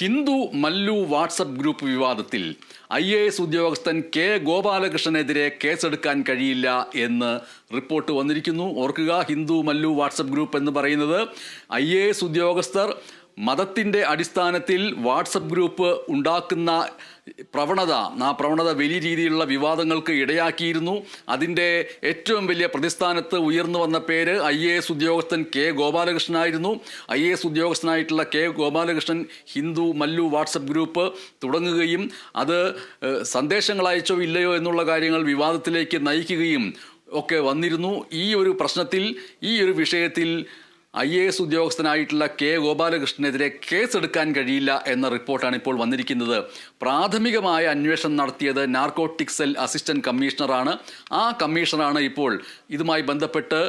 Hindu Mallu WhatsApp group വിവാദത്തിൽ I A S ഉദ്യോഗസ്ഥൻ K ഗോപാലകൃഷ്ണനെതിരെ കേസെടുക്കാൻ കഴിയില്ല എന്ന് റിപ്പോർട്ട് വന്നിരിക്കുന്നു. ഓർക്കുക ഹിന്ദു മല്ലു വാട്സപ്പ് ഗ്രൂപ്പ് എന്ന് പറയുന്നത് ഐ എ എസ് ഉദ്യോഗസ്ഥർ മതത്തിന്റെ അടിസ്ഥാനത്തിൽ വാട്സപ്പ് ഗ്രൂപ്പ് ഉണ്ടാക്കുന്ന പ്രവണത ആ പ്രവണത വലിയ രീതിയിലുള്ള വിവാദങ്ങൾക്ക് ഇടയാക്കിയിരുന്നു. അതിന്റെ ഏറ്റവും വലിയ പ്രതിസ്ഥാനത്ത് ഉയർന്നു വന്ന പേര് ഐ എ എസ് ഉദ്യോഗസ്ഥൻ കെ ഗോപാലകൃഷ്ണനായിരുന്നു I A S ഉദ്യോഗസ്ഥനായിട്ടുള്ള K Gopalakrishnan Hindu Mallu WhatsApp group തുടങ്ങുകയും അത് സന്ദേശങ്ങൾ അയച്ചോ ഇല്ലയോ എന്നുള്ള കാര്യങ്ങൾ വിവാദത്തിലേക്ക് നയിക്കുകയും ഒക്കെ വന്നിരുന്നു. ഈ ഒരു പ്രശ്നത്തിൽ ഈ ഒരു വിഷയത്തിൽ ഐ എ എസ് ഉദ്യോഗസ്ഥനായിട്ടുള്ള കെ ഗോപാലകൃഷ്ണനെതിരെ കേസെടുക്കാൻ കഴിയില്ല എന്ന റിപ്പോർട്ടാണ് ഇപ്പോൾ വന്നിരിക്കുന്നത്. പ്രാഥമികമായ അന്വേഷണം നടത്തിയത് നാർക്കോട്ടിക് സെൽ അസിസ്റ്റന്റ് കമ്മീഷണറാണ്. ആ കമ്മീഷണറാണ് ഇപ്പോൾ ഇതുമായി ബന്ധപ്പെട്ട്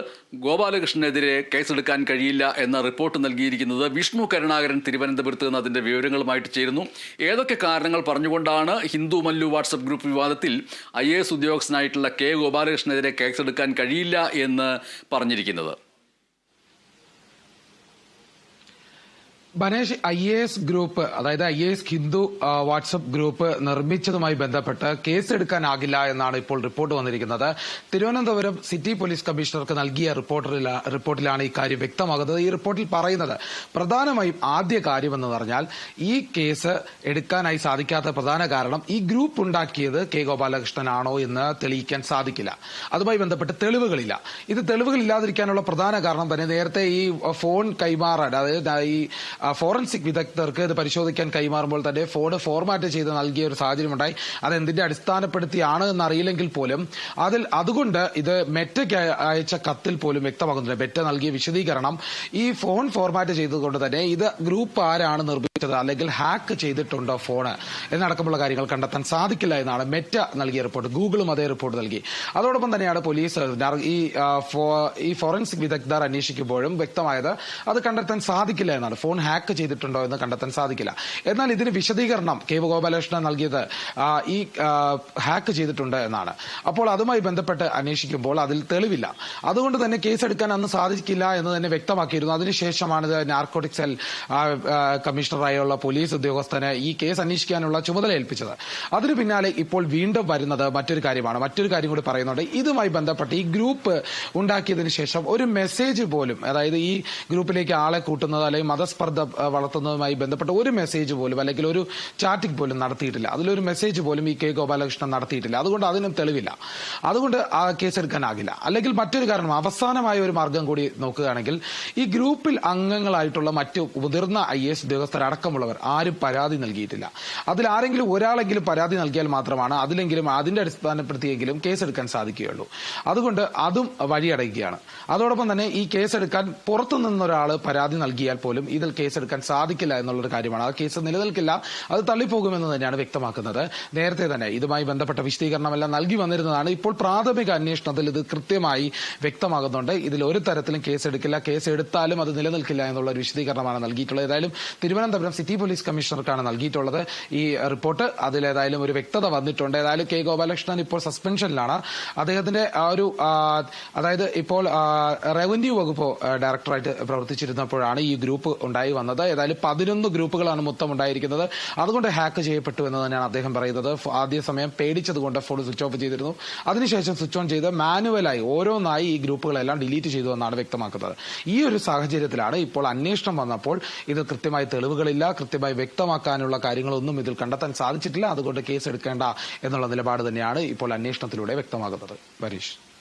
ഗോപാലകൃഷ്ണനെതിരെ കേസെടുക്കാൻ കഴിയില്ല എന്ന റിപ്പോർട്ട് നൽകിയിരിക്കുന്നത്. വിഷ്ണു കരുണാകരൻ തിരുവനന്തപുരത്ത് നിന്ന് അതിന്റെ വിവരങ്ങളുമായിട്ട് ചേരുന്നു. ഏതൊക്കെ കാരണങ്ങൾ പറഞ്ഞുകൊണ്ടാണ് ഹിന്ദു മല്ലു വാട്സപ്പ് ഗ്രൂപ്പ് വിവാദത്തിൽ ഐ എ എസ് ഉദ്യോഗസ്ഥനായിട്ടുള്ള കെ ഗോപാലകൃഷ്ണനെതിരെ കേസെടുക്കാൻ കഴിയില്ല എന്ന് പറഞ്ഞിരിക്കുന്നത്. Banesh I A S group അതായത് I A S Hindu WhatsApp group നിർമ്മിച്ചതുമായി ബന്ധപ്പെട്ട് കേസ് കേസെടുക്കാനാകില്ല എന്നാണ് ഇപ്പോൾ റിപ്പോർട്ട് വന്നിരിക്കുന്നത്. തിരുവനന്തപുരം സിറ്റി പോലീസ് കമ്മീഷണർക്ക് നൽകിയ റിപ്പോർട്ടില റിപ്പോർട്ടിലാണ് ഈ കാര്യം വ്യക്തമാകുന്നത്. ഈ റിപ്പോർട്ടിൽ പറയുന്നത് പ്രധാനമായും ആദ്യ കാര്യമെന്ന് പറഞ്ഞാൽ ഈ കേസ് എടുക്കാനായി സാധിക്കാത്ത പ്രധാന കാരണം ഈ ഗ്രൂപ്പ് ഉണ്ടാക്കിയത് കെ ഗോപാലകൃഷ്ണനാണോ എന്ന് തെളിയിക്കാൻ സാധിക്കില്ല. അതുമായി ബന്ധപ്പെട്ട് തെളിവുകളില്ല. ഇത് തെളിവുകളില്ലാതിരിക്കാനുള്ള പ്രധാന കാരണം തന്നെ നേരത്തെ ഈ ഫോൺ കൈമാറാൻ അതായത് ഈ ഫോറൻസിക് വിദഗ്ധർക്ക് ഇത് പരിശോധിക്കാൻ കൈമാറുമ്പോൾ തന്നെ ഫോൺ ഫോർമാറ്റ് ചെയ്ത് നൽകിയ ഒരു സാഹചര്യമുണ്ടായി. അത് എന്തിന്റെ അടിസ്ഥാനപ്പെടുത്തിയാണ് എന്നറിയില്ലെങ്കിൽ പോലും അതിൽ അതുകൊണ്ട് ഇത് മെറ്റയ്ക്ക് അയ- അയച്ച കത്തിൽ പോലും വ്യക്തമാകുന്നില്ല. മെറ്റ നൽകിയ വിശദീകരണം ഈ ഫോൺ ഫോർമാറ്റ് ചെയ്തതുകൊണ്ട് തന്നെ ഇത് ഗ്രൂപ്പ് ആരാണ് നിർമ്മിച്ചത് അല്ലെങ്കിൽ ഹാക്ക് ചെയ്തിട്ടുണ്ടോ ഫോണ് എന്നടക്കമുള്ള കാര്യങ്ങൾ കണ്ടെത്താൻ സാധിക്കില്ല എന്നാണ് മെറ്റ നൽകിയ റിപ്പോർട്ട്. ഗൂഗിളും അതേ റിപ്പോർട്ട് നൽകി. അതോടൊപ്പം തന്നെയാണ് പോലീസ് ഈ ഈ ഫോറൻസിക് വിദഗ്ധർ അന്വേഷിക്കുമ്പോഴും വ്യക്തമായത് അത് കണ്ടെത്താൻ സാധിക്കില്ല എന്നാണ്. ഫോൺ ഹാക്ക് ചെയ്തിട്ടുണ്ടോ എന്ന് കണ്ടെത്താൻ സാധിക്കില്ല. എന്നാൽ ഇതിന് വിശദീകരണം കെ ഗോപാലകൃഷ്ണൻ നൽകിയത് ഈ ഹാക്ക് ചെയ്തിട്ടുണ്ട് എന്നാണ്. അപ്പോൾ അതുമായി ബന്ധപ്പെട്ട് അന്വേഷിക്കുമ്പോൾ അതിൽ തെളിവില്ല. അതുകൊണ്ട് തന്നെ കേസെടുക്കാൻ അന്ന് സാധിക്കില്ല എന്ന് തന്നെ വ്യക്തമാക്കിയിരുന്നു. അതിനുശേഷമാണ് നാർക്കോട്ടിക് സെൽ ആ, ആ, പോലീസ് ഉദ്യോഗസ്ഥന് ഈ കേസ് അന്വേഷിക്കാനുള്ള ചുമതല ഏൽപ്പിച്ചത്. അതിനു പിന്നാലെ ഇപ്പോൾ വീണ്ടും വരുന്നത് മറ്റൊരു കാര്യമാണ്. മറ്റൊരു കാര്യം കൂടി പറയുന്നുണ്ട്. ഇതുമായി ബന്ധപ്പെട്ട് ഈ ഗ്രൂപ്പ് ഉണ്ടാക്കിയതിന് ശേഷം ഒരു മെസ്സേജ് പോലും അതായത് ഈ ഗ്രൂപ്പിലേക്ക് ആളെ കൂട്ടുന്നത് അല്ലെങ്കിൽ മതസ്പർദ്ധ വളർത്തുന്നതുമായി ബന്ധപ്പെട്ട ഒരു മെസ്സേജ് പോലും അല്ലെങ്കിൽ ഒരു ചാറ്റിംഗ് പോലും നടത്തിയിട്ടില്ല. അതിലൊരു മെസ്സേജ് പോലും ഈ കെ ഗോപാലകൃഷ്ണൻ നടത്തിയിട്ടില്ല. അതുകൊണ്ട് അതിനും തെളിവില്ല. അതുകൊണ്ട് ആ കേസ് എടുക്കാനാകില്ല അല്ലെങ്കിൽ മറ്റൊരു കാരണം അവസാനമായ ഒരു മാർഗം കൂടി നോക്കുകയാണെങ്കിൽ ഈ ഗ്രൂപ്പിൽ അംഗങ്ങളായിട്ടുള്ള മറ്റ് മുതിർന്ന ഐ എസ് ഉദ്യോഗസ്ഥരടക്കമുള്ളവർ ആരും പരാതി നൽകിയിട്ടില്ല. അതിൽ ആരെങ്കിലും ഒരാളെങ്കിലും പരാതി നൽകിയാൽ മാത്രമാണ് അതിലെങ്കിലും അതിന്റെ അടിസ്ഥാനപ്പെടുത്തിയെങ്കിലും കേസെടുക്കാൻ സാധിക്കുകയുള്ളൂ. അതുകൊണ്ട് അതും വഴിയടയ്ക്കുകയാണ് അതോടൊപ്പം തന്നെ ഈ കേസെടുക്കാൻ പുറത്തു നിന്നൊരാൾ പരാതി നൽകിയാൽ പോലും ഇതിൽ കേസെടുക്കാൻ സാധിക്കില്ല എന്നുള്ളൊരു കാര്യമാണ്. ആ കേസ് നിലനിൽക്കില്ല. അത് തള്ളിപ്പോകുമെന്ന് തന്നെയാണ് വ്യക്തമാക്കുന്നത്. നേരത്തെ തന്നെ ഇതുമായി ബന്ധപ്പെട്ട വിശദീകരണമെല്ലാം നൽകി വന്നിരുന്നതാണ്. ഇപ്പോൾ പ്രാഥമിക അന്വേഷണത്തിൽ ഇത് കൃത്യമായി വ്യക്തമാകുന്നുണ്ട്. ഇതിൽ ഒരു തരത്തിലും കേസെടുക്കില്ല. കേസ് എടുത്താലും അത് നിലനിൽക്കില്ല എന്നുള്ള ഒരു വിശദീകരണമാണ് നൽകിയിട്ടുള്ളത്. ഏതായാലും തിരുവനന്തപുരം സിറ്റി പോലീസ് കമ്മീഷണർക്കാണ് നൽകിയിട്ടുള്ളത്. ഈ റിപ്പോർട്ട് അതിലേതായാലും ഒരു വ്യക്തത വന്നിട്ടുണ്ട്. ഏതായാലും കെ ഗോപാലകൃഷ്ണൻ ഇപ്പോൾ സസ്പെൻഷനിലാണ് അദ്ദേഹത്തിന്റെ ആ ഒരു അതായത് ഇപ്പോൾ റവന്യൂ വകുപ്പ് ഡയറക്ടറായിട്ട് പ്രവർത്തിച്ചിരുന്നപ്പോഴാണ് ഈ ഗ്രൂപ്പ് ഉണ്ടായി വന്നത്. ഏതായാലും പതിനൊന്ന് ഗ്രൂപ്പുകളാണ് മൊത്തം ഉണ്ടായിരിക്കുന്നത്. അതുകൊണ്ട് ഹാക്ക് ചെയ്യപ്പെട്ടു എന്ന് തന്നെയാണ് അദ്ദേഹം പറയുന്നത്. ആദ്യ സമയം പേടിച്ചതുകൊണ്ട് ഫോൺ സ്വിച്ച് ഓഫ് ചെയ്തിരുന്നു. അതിനുശേഷം സ്വിച്ച് ഓൺ ചെയ്ത് മാനുവലായി ഓരോന്നായി ഈ ഗ്രൂപ്പുകളെല്ലാം ഡിലീറ്റ് ചെയ്തു എന്നാണ് വ്യക്തമാക്കുന്നത്. ഈ ഒരു സാഹചര്യത്തിലാണ് ഇപ്പോൾ അന്വേഷണം വന്നപ്പോൾ ഇത് കൃത്യമായി തെളിവുകളില്ല കൃത്യമായി വ്യക്തമാക്കാനുള്ള കാര്യങ്ങളൊന്നും ഇതിൽ കണ്ടെത്താൻ സാധിച്ചിട്ടില്ല. അതുകൊണ്ട് കേസ് എടുക്കേണ്ട എന്നുള്ള നിലപാട് തന്നെയാണ് ഇപ്പോൾ അന്വേഷണത്തിലൂടെ വ്യക്തമാകുന്നത്. പരീഷ്